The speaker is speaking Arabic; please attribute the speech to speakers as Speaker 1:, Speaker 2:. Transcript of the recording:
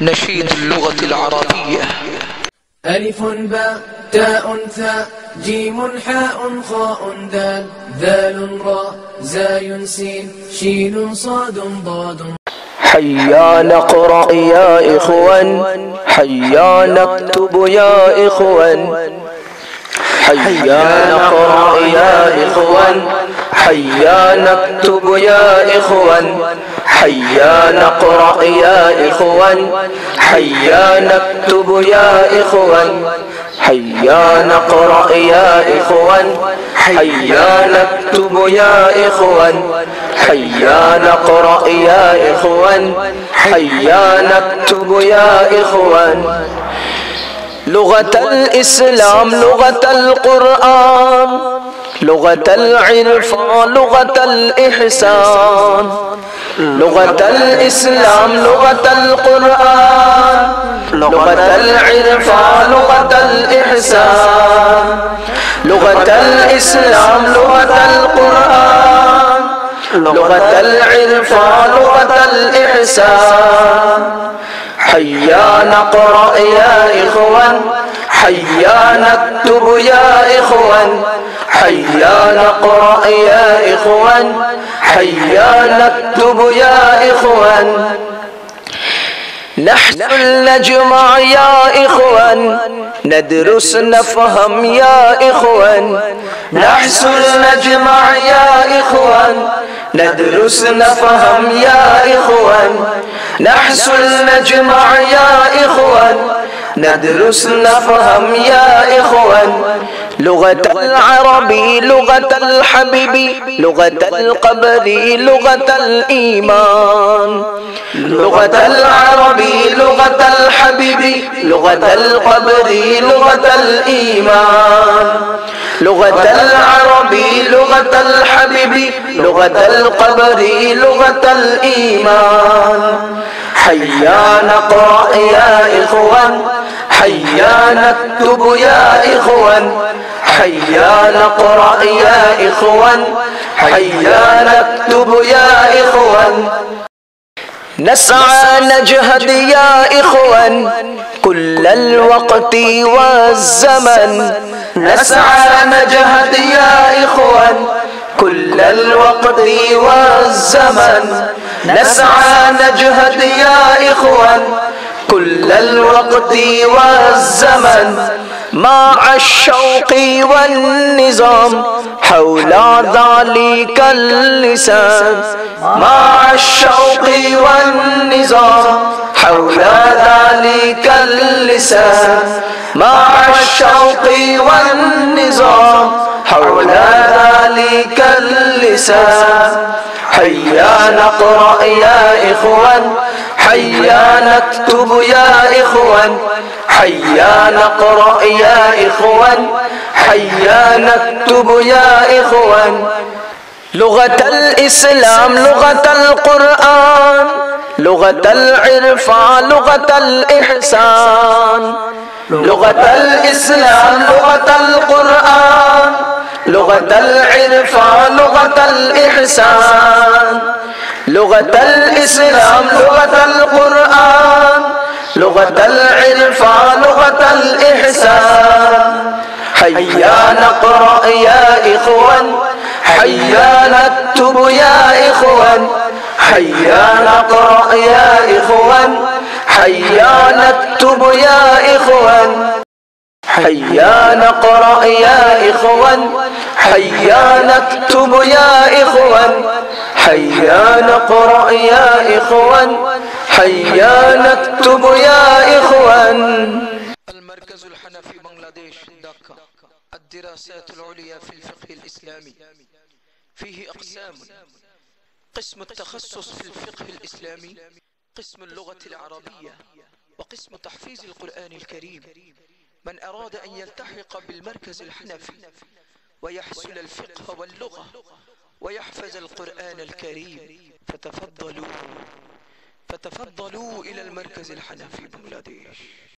Speaker 1: نشيد اللغة العربية.
Speaker 2: ألف باء تاء ثاء جيم حاء خاء دال ذال راء زاي سين شين صاد ضاد.
Speaker 3: حيا نقرأ يا إخوان حيا نكتب يا إخوان. حيا نقرأ يا إخوان حيا نكتب يا إخوان حيا نقرأ يا إخوان حيا نكتب يا إخوان حيا نقرأ يا إخوان حيا نكتب يا إخوان حيا نقرأ يا إخوان حيا نكتب يا إخوان. لغة الإسلام لغة القرآن لغة العرفان لغة الإحسان. لغة الإسلام لغة القرآن لغة العرفان لغة الإحسان. لغة الإسلام لغة القرآن لغة العرفان لغة الإحسان. حيا نقرأ يا إخوان حيا نكتب يا إخوان حيا نقرأ يا إخوان حيا نكتب يا إخوان. نحن نجمع يا إخوان ندرس نفهم يا إخوان. نحسن نجمع يا إخوان ندرس نفهم يا إخوان نحسن نجمع يا إخوان. ندرس نفهم يا إخوان لغة العربي لغة الحبيب لغة القبر لغة الإيمان. لغة العربي لغة الحبيب لغة القبر لغة الإيمان. لغة العربي لغة الحبيب لغة القبر لغة الإيمان. حيا نقرأ يا إخوان حيا نكتب يا إخوان. حيا نقرأ يا إخوان حيا نكتب يا إخوان. نسعى نجهد يا إخوان كل الوقت والزمن. نسعى نجهد يا إخوان كل الوقت والزمن. نسعى نجهد يا إخوان كل الوقت والزمن. مع الشوق والنظام حول ذلك اللسان. مع الشوق والنظام حول ذلك اللسان مع الشوق والنظام. حول ذلك اللسان. حيا نقرأ يا إخوان. حيا نكتب يا إخوان. حيا نقرأ يا إخوان. حيا نكتب يا إخوان. لغة الإسلام لغة القرآن. لغة العرفان لغة الإحسان. لغة الإسلام لغة القرآن. لغة العرفان لغة الإحسان. لغة الإسلام لغة القرآن. لغة العرفان لغة الإحسان. حيا نقرأ يا إخوان حيا نكتب يا إخوان. حيا نقرأ يا إخوان حيا نكتب يا إخوان. حيا نقرأ يا إخوان حيا نكتب يا إخوان. حيا نقرأ يا إخوان حيا نكتب يا إخوان.
Speaker 1: المركز الحنفي بنغلاديش داكا. الدراسات العليا في الفقه الإسلامي. فيه أقسام. قسم التخصص في الفقه الإسلامي قسم اللغة العربية وقسم تحفيظ القرآن الكريم. من أراد أن يلتحق بالمركز الحنفي ويحصل الفقه واللغة ويحفظ القرآن الكريم. فتفضلوا فتفضلوا إلى المركز الحنفي بنغلاديش